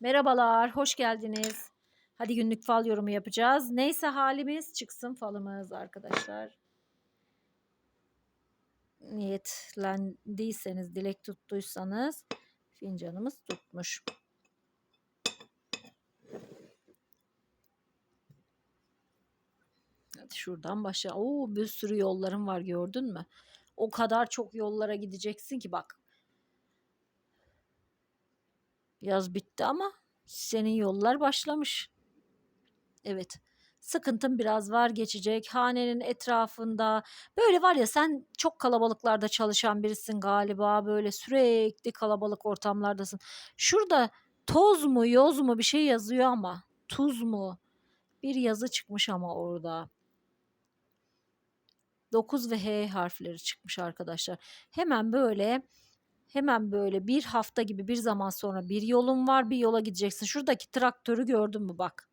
Merhabalar, hoş geldiniz. Hadi günlük fal yorumu yapacağız. Neyse halimiz çıksın falımız arkadaşlar. Niyetlendiyseniz, dilek tuttuysanız fincanımız tutmuş. Hadi şuradan başla. Oo bir sürü yollarım var gördün mü? O kadar çok yollara gideceksin ki bak. Yaz bitti ama senin yollar başlamış. Evet. Sıkıntın biraz var geçecek. Hanenin etrafında böyle var ya sen çok kalabalıklarda çalışan birisin galiba. Böyle sürekli kalabalık ortamlardasın. Şurada toz mu yoz mu bir şey yazıyor ama tuz mu? Bir yazı çıkmış ama orada. 9 ve H harfleri çıkmış arkadaşlar. Hemen böyle hemen böyle bir hafta gibi bir zaman sonra bir yolun var bir yola gideceksin. Şuradaki traktörü gördün mü bak.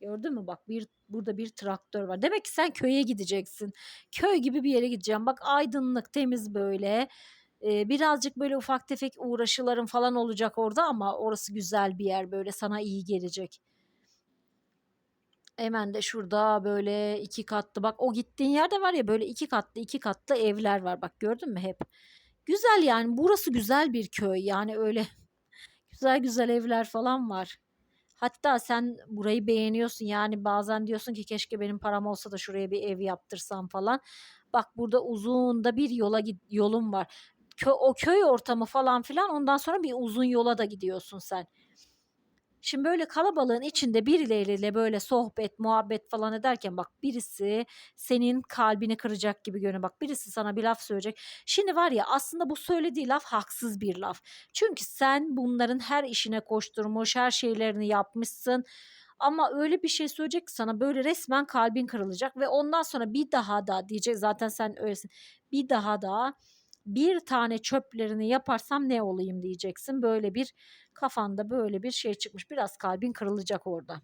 Gördün mü bak bir burada bir traktör var. Demek ki sen köye gideceksin. Köy gibi bir yere gideceğim. Bak aydınlık, temiz böyle. Ee, birazcık böyle ufak tefek uğraşıların falan olacak orada ama orası güzel bir yer böyle sana iyi gelecek. Hemen de şurada böyle iki katlı bak o gittiğin yerde var ya böyle iki katlı iki katlı evler var bak gördün mü hep. Güzel yani burası güzel bir köy yani öyle güzel güzel evler falan var. Hatta sen burayı beğeniyorsun yani bazen diyorsun ki keşke benim param olsa da şuraya bir ev yaptırsam falan. Bak burada uzun da bir yola gid- yolun var. Kö o köy ortamı falan filan ondan sonra bir uzun yola da gidiyorsun sen. Şimdi böyle kalabalığın içinde birileriyle böyle sohbet, muhabbet falan ederken bak birisi senin kalbini kıracak gibi görünüyor. Bak birisi sana bir laf söyleyecek. Şimdi var ya aslında bu söylediği laf haksız bir laf. Çünkü sen bunların her işine koşturmuş, her şeylerini yapmışsın. Ama öyle bir şey söyleyecek ki sana böyle resmen kalbin kırılacak ve ondan sonra bir daha da diyecek zaten sen öylesin. Bir daha da bir tane çöplerini yaparsam ne olayım diyeceksin. Böyle bir kafanda böyle bir şey çıkmış. Biraz kalbin kırılacak orada.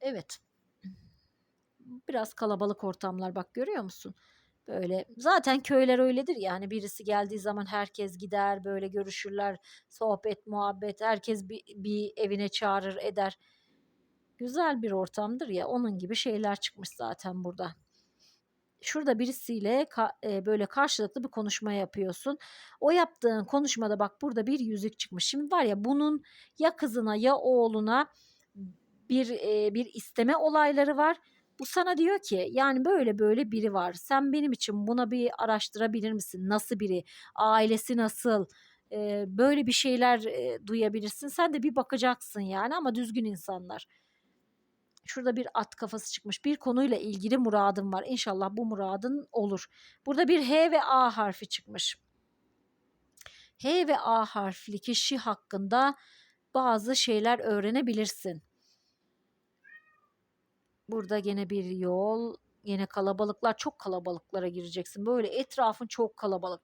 Evet. Biraz kalabalık ortamlar bak görüyor musun? Böyle zaten köyler öyledir yani birisi geldiği zaman herkes gider böyle görüşürler sohbet muhabbet herkes bir, bir evine çağırır eder. Güzel bir ortamdır ya onun gibi şeyler çıkmış zaten burada şurada birisiyle ka- e, böyle karşılıklı bir konuşma yapıyorsun. O yaptığın konuşmada bak burada bir yüzük çıkmış. Şimdi var ya bunun ya kızına ya oğluna bir e, bir isteme olayları var. Bu sana diyor ki yani böyle böyle biri var. Sen benim için buna bir araştırabilir misin? Nasıl biri? Ailesi nasıl? E, böyle bir şeyler e, duyabilirsin. Sen de bir bakacaksın yani ama düzgün insanlar. Şurada bir at kafası çıkmış. Bir konuyla ilgili muradım var. İnşallah bu muradın olur. Burada bir H ve A harfi çıkmış. H ve A harfli kişi hakkında bazı şeyler öğrenebilirsin. Burada gene bir yol, yine kalabalıklar, çok kalabalıklara gireceksin. Böyle etrafın çok kalabalık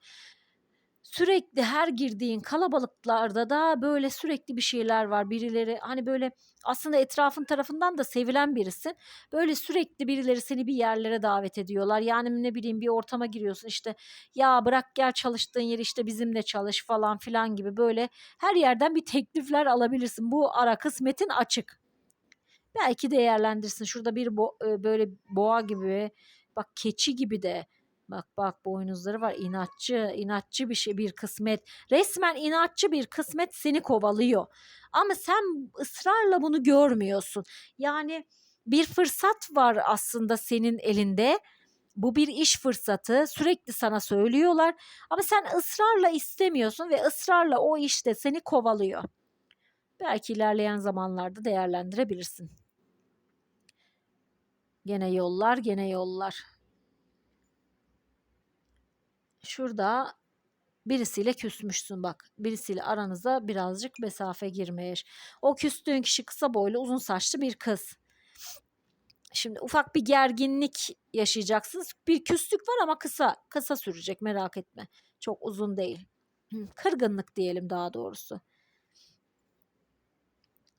sürekli her girdiğin kalabalıklarda da böyle sürekli bir şeyler var. Birileri hani böyle aslında etrafın tarafından da sevilen birisin. Böyle sürekli birileri seni bir yerlere davet ediyorlar. Yani ne bileyim bir ortama giriyorsun işte ya bırak gel çalıştığın yer işte bizimle çalış falan filan gibi böyle her yerden bir teklifler alabilirsin. Bu ara kısmetin açık. Belki değerlendirsin. Şurada bir bo böyle boğa gibi bak keçi gibi de Bak bak boynuzları var. İnatçı inatçı bir şey bir kısmet. Resmen inatçı bir kısmet seni kovalıyor. Ama sen ısrarla bunu görmüyorsun. Yani bir fırsat var aslında senin elinde. Bu bir iş fırsatı. Sürekli sana söylüyorlar. Ama sen ısrarla istemiyorsun ve ısrarla o işte seni kovalıyor. Belki ilerleyen zamanlarda değerlendirebilirsin. Gene yollar gene yollar şurada birisiyle küsmüşsün bak. Birisiyle aranıza birazcık mesafe girmiş. O küstüğün kişi kısa boylu uzun saçlı bir kız. Şimdi ufak bir gerginlik yaşayacaksınız. Bir küslük var ama kısa kısa sürecek merak etme. Çok uzun değil. Kırgınlık diyelim daha doğrusu.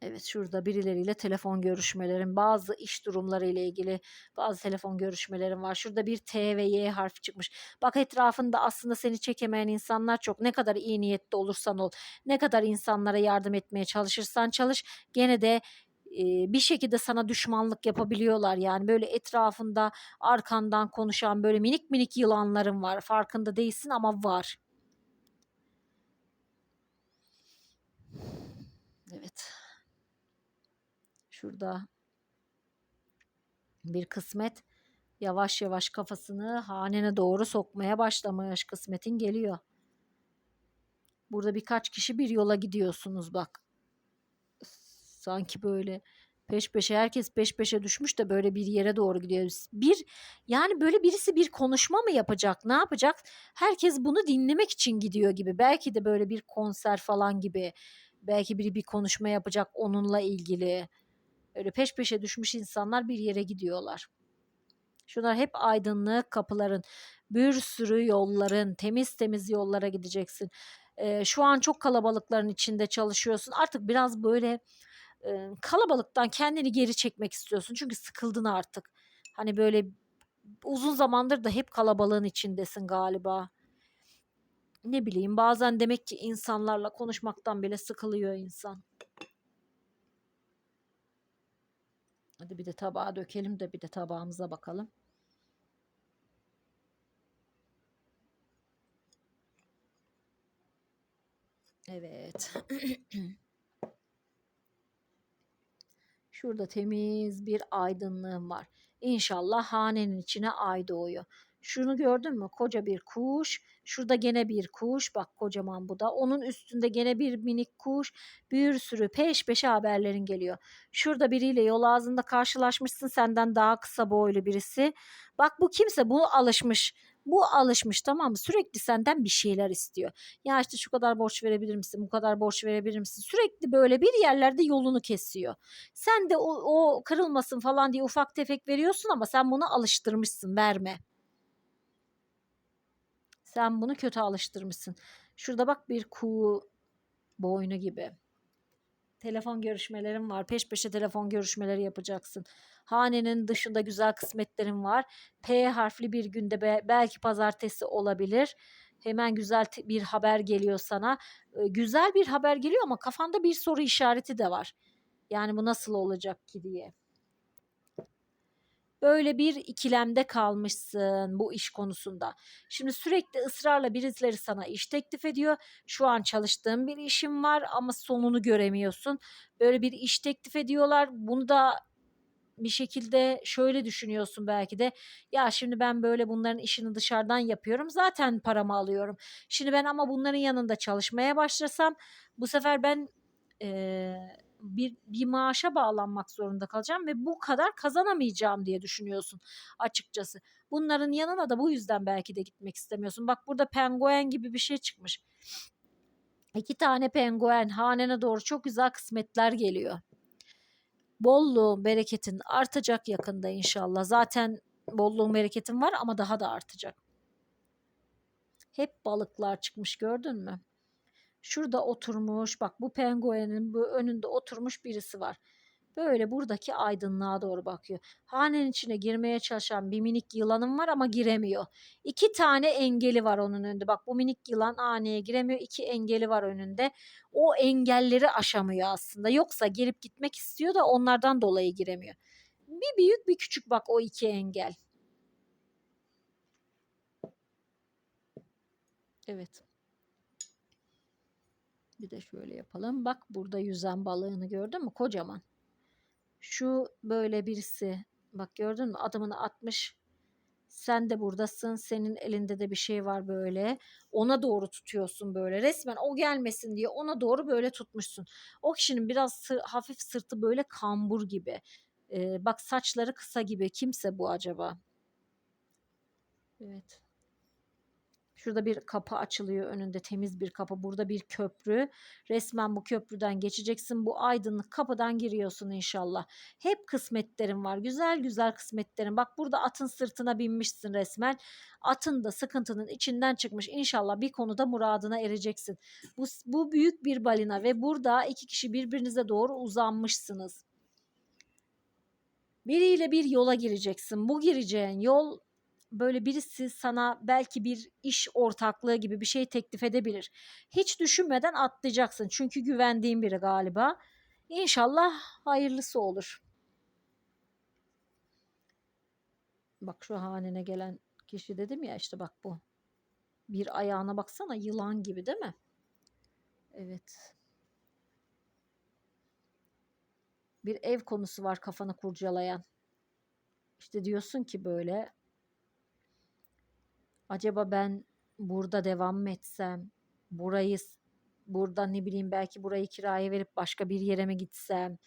Evet, şurada birileriyle telefon görüşmelerin, bazı iş durumları ile ilgili bazı telefon görüşmelerin var. Şurada bir T ve Y harfi çıkmış. Bak etrafında aslında seni çekemeyen insanlar çok. Ne kadar iyi niyetli olursan ol, ne kadar insanlara yardım etmeye çalışırsan çalış, gene de bir şekilde sana düşmanlık yapabiliyorlar. Yani böyle etrafında arkandan konuşan böyle minik minik yılanların var. Farkında değilsin ama var. Evet. Şurada bir kısmet yavaş yavaş kafasını hanene doğru sokmaya başlamış. Kısmetin geliyor. Burada birkaç kişi bir yola gidiyorsunuz bak. Sanki böyle peş peşe herkes peş peşe düşmüş de böyle bir yere doğru gidiyoruz. Bir yani böyle birisi bir konuşma mı yapacak? Ne yapacak? Herkes bunu dinlemek için gidiyor gibi. Belki de böyle bir konser falan gibi. Belki biri bir konuşma yapacak onunla ilgili. Öyle peş peşe düşmüş insanlar bir yere gidiyorlar. Şunlar hep aydınlık kapıların, bir sürü yolların, temiz temiz yollara gideceksin. Ee, şu an çok kalabalıkların içinde çalışıyorsun. Artık biraz böyle e, kalabalıktan kendini geri çekmek istiyorsun. Çünkü sıkıldın artık. Hani böyle uzun zamandır da hep kalabalığın içindesin galiba. Ne bileyim bazen demek ki insanlarla konuşmaktan bile sıkılıyor insan. Hadi bir de tabağa dökelim de bir de tabağımıza bakalım. Evet. Şurada temiz bir aydınlığım var. İnşallah hanenin içine ay doğuyor. Şunu gördün mü? Koca bir kuş. Şurada gene bir kuş. Bak kocaman bu da. Onun üstünde gene bir minik kuş. Bir sürü peş peşe haberlerin geliyor. Şurada biriyle yol ağzında karşılaşmışsın. Senden daha kısa boylu birisi. Bak bu kimse bu alışmış. Bu alışmış tamam mı? Sürekli senden bir şeyler istiyor. Ya işte şu kadar borç verebilir misin? Bu kadar borç verebilir misin? Sürekli böyle bir yerlerde yolunu kesiyor. Sen de o, o kırılmasın falan diye ufak tefek veriyorsun ama sen bunu alıştırmışsın. Verme. Sen bunu kötü alıştırmışsın. Şurada bak bir kuğu boynu gibi. Telefon görüşmelerim var. Peş peşe telefon görüşmeleri yapacaksın. Hanenin dışında güzel kısmetlerim var. P harfli bir günde be, belki pazartesi olabilir. Hemen güzel bir haber geliyor sana. Ee, güzel bir haber geliyor ama kafanda bir soru işareti de var. Yani bu nasıl olacak ki diye böyle bir ikilemde kalmışsın bu iş konusunda. Şimdi sürekli ısrarla birileri sana iş teklif ediyor. Şu an çalıştığın bir işim var ama sonunu göremiyorsun. Böyle bir iş teklif ediyorlar. Bunu da bir şekilde şöyle düşünüyorsun belki de ya şimdi ben böyle bunların işini dışarıdan yapıyorum zaten paramı alıyorum. Şimdi ben ama bunların yanında çalışmaya başlasam bu sefer ben e, bir, bir maaşa bağlanmak zorunda kalacağım ve bu kadar kazanamayacağım diye düşünüyorsun açıkçası. Bunların yanına da bu yüzden belki de gitmek istemiyorsun. Bak burada penguen gibi bir şey çıkmış. İki tane penguen hanene doğru çok güzel kısmetler geliyor. Bolluğun, bereketin artacak yakında inşallah. Zaten bolluğun, bereketin var ama daha da artacak. Hep balıklar çıkmış gördün mü? Şurada oturmuş bak bu penguenin bu önünde oturmuş birisi var. Böyle buradaki aydınlığa doğru bakıyor. Hanenin içine girmeye çalışan bir minik yılanım var ama giremiyor. İki tane engeli var onun önünde. Bak bu minik yılan haneye giremiyor. İki engeli var önünde. O engelleri aşamıyor aslında. Yoksa gelip gitmek istiyor da onlardan dolayı giremiyor. Bir büyük bir küçük bak o iki engel. Evet. Bir de şöyle yapalım. Bak burada yüzen balığını gördün mü? Kocaman. Şu böyle birisi. Bak gördün mü? Adımını atmış. Sen de buradasın. Senin elinde de bir şey var böyle. Ona doğru tutuyorsun böyle. Resmen o gelmesin diye ona doğru böyle tutmuşsun. O kişinin biraz sır, hafif sırtı böyle kambur gibi. Ee, bak saçları kısa gibi. Kimse bu acaba? Evet. Şurada bir kapı açılıyor önünde temiz bir kapı. Burada bir köprü. Resmen bu köprüden geçeceksin. Bu aydınlık kapıdan giriyorsun inşallah. Hep kısmetlerin var. Güzel güzel kısmetlerin. Bak burada atın sırtına binmişsin resmen. Atın da sıkıntının içinden çıkmış. İnşallah bir konuda muradına ereceksin. Bu, bu büyük bir balina ve burada iki kişi birbirinize doğru uzanmışsınız. Biriyle bir yola gireceksin. Bu gireceğin yol böyle birisi sana belki bir iş ortaklığı gibi bir şey teklif edebilir. Hiç düşünmeden atlayacaksın. Çünkü güvendiğin biri galiba. İnşallah hayırlısı olur. Bak şu hanene gelen kişi dedim ya işte bak bu. Bir ayağına baksana yılan gibi değil mi? Evet. Bir ev konusu var kafanı kurcalayan. İşte diyorsun ki böyle acaba ben burada devam mı etsem? Burayı burada ne bileyim belki burayı kiraya verip başka bir yere mi gitsem?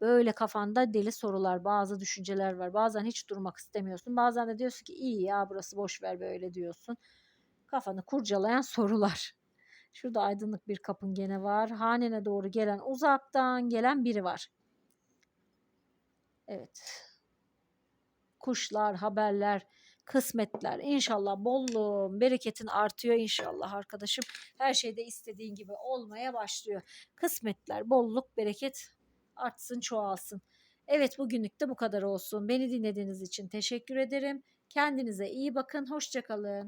Böyle kafanda deli sorular, bazı düşünceler var. Bazen hiç durmak istemiyorsun. Bazen de diyorsun ki iyi ya burası boş ver böyle diyorsun. Kafanı kurcalayan sorular. Şurada aydınlık bir kapın gene var. Hanene doğru gelen uzaktan gelen biri var. Evet. Kuşlar, haberler, kısmetler. İnşallah bolluğun, bereketin artıyor inşallah arkadaşım. Her şeyde istediğin gibi olmaya başlıyor. Kısmetler, bolluk, bereket artsın, çoğalsın. Evet bugünlük de bu kadar olsun. Beni dinlediğiniz için teşekkür ederim. Kendinize iyi bakın. Hoşçakalın.